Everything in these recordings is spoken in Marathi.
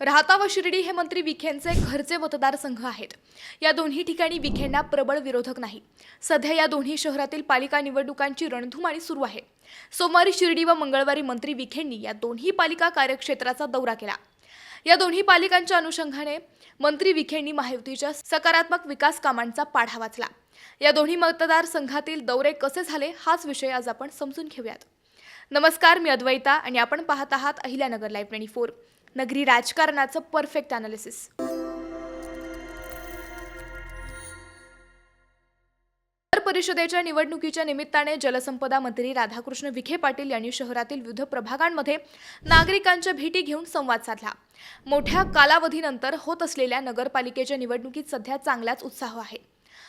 राहता व शिर्डी हे मंत्री विखेंचे घरचे मतदारसंघ आहेत. या दोन्ही ठिकाणी विखेंना प्रबळ विरोधक नाही. सध्या या दोन्ही शहरातील पालिका निवडणुकांची रणधुमाळी सुरू आहे. सोमवारी शिर्डी व मंगळवारी मंत्री विखेंनी या दोन्ही पालिका कार्यक्षेत्राचा दौरा केला. या दोन्ही पालिकांच्या अनुषंगाने मंत्री विखेंनी महायुतीच्या सकारात्मक विकास कामांचा पाढा वाचला. या दोन्ही मतदारसंघातील दौरे कसे झाले हाच विषय आज आपण समजून घेऊयात. नमस्कार मी अद्वैता आणि आपण पाहत आहात अहिल्यानगर लाईव्ह ट्वेंटी फोर. नगरी राजकारणाचं परफेक्ट अनालिसिस परिषदेच्या निवडणुकीच्या निमित्ताने जलसंपदा मंत्री राधाकृष्ण विखे पाटील यांनी शहरातील विविध प्रभागांमध्ये नागरिकांच्या भेटी घेऊन संवाद साधला. मोठ्या कालावधीनंतर होत असलेल्या नगरपालिकेच्या निवडणुकीत सध्या चांगलाच उत्साह आहे.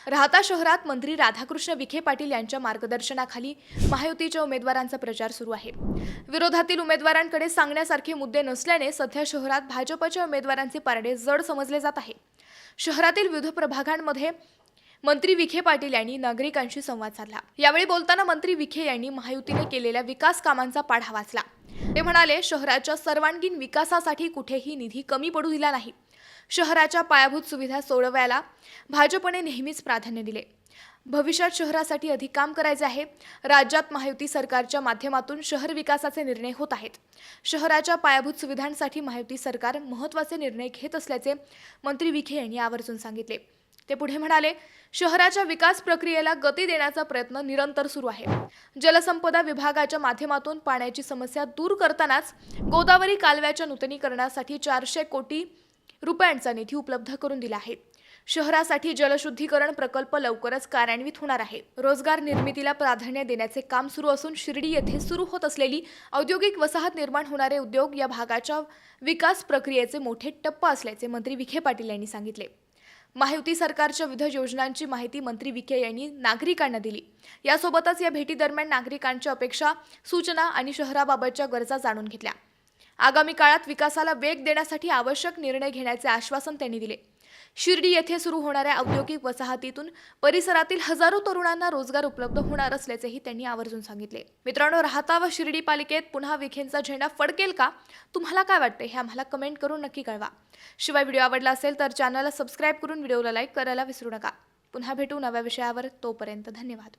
राहता शहरात मंत्री राधाकृष्ण विखे पाटील यांच्या मार्गदर्शनाखाली महायुतीच्या उमेदवारांचा प्रचार सुरू आहे. विरोधातील उमेदवारांकडे सांगण्यासारखे मुद्दे नसल्याने सध्या शहरात भाजपच्या उमेदवारांचे पारडे जड समजले जात आहे. शहरातील विविध प्रभागांमध्ये मंत्री विखे पाटील यांनी नागरिकांशी संवाद साधला. यावेळी बोलताना मंत्री विखे यांनी महायुतीने केलेल्या विकास कामांचा पाढा वाचला. ते म्हणाले शहराच्या सर्वांगीण विकासासाठी कुठेही निधी कमी पडू दिला नाही. शहराच्या पायाभूत सुविधा सोडवायला भाजपने नेहमीच प्राधान्य दिले. भविष्यात शहरासाठी अधिक काम करायचे आहे. राज्यात महायुती सरकारच्या माध्यमातून शहर विकासाचे निर्णय होत आहेत. शहराच्या पायाभूत सुविधांसाठी महायुती सरकार महत्त्वाचे निर्णय घेत असल्याचे मंत्री विखे यांनी आवर्जून सांगितले. ते पुढे म्हणाले शहराच्या विकास प्रक्रियेला गती देण्याचा प्रयत्न निरंतर सुरू आहे. जलसंपदा विभागाच्या माध्यमातून पाण्याची समस्या दूर करतानाच गोदावरी कालव्याच्या नूतनीकरणासाठी चारशे कोटी रुपयांचा निधी उपलब्ध करून दिला आहे. शहरासाठी जलशुद्धीकरण प्रकल्प लवकरच कार्यान्वित होणार आहे. रोजगार निर्मितीला प्राधान्य देण्याचे काम सुरू असून शिर्डी येथे सुरू होत असलेली औद्योगिक वसाहत निर्माण होणारे उद्योग या भागाच्या विकास प्रक्रियेचे मोठे टप्पा असल्याचे मंत्री विखे पाटील यांनी सांगितले. महायुती सरकारच्या विविध योजनांची माहिती मंत्री विखे यांनी नागरिकांना दिली. यासोबतच या भेटीदरम्यान नागरिकांच्या अपेक्षा सूचना आणि शहराबाबतच्या गरजा जाणून घेतल्या. आगामी काळात विकासाला वेग देण्यासाठी आवश्यक निर्णय घेण्याचे आश्वासन त्यांनी दिले. शिर्डी येथे सुरू होणाऱ्या औद्योगिक वसाहतीतून परिसरातील हजारो तरुणांना रोजगार उपलब्ध होणार असल्याचेही त्यांनी आवर्जून सांगितले. मित्रांनो राहता व शिर्डी पालिकेत पुन्हा विखेंचा झेंडा फडकेल का? तुम्हाला काय वाटते हे आम्हाला कमेंट करून नक्की कळवा. शिवाय व्हिडिओ आवडला असेल तर चॅनलला सबस्क्राईब करून व्हिडिओला लाईक करायला विसरू नका. पुन्हा भेटू नव्या विषयावर. तोपर्यंत धन्यवाद.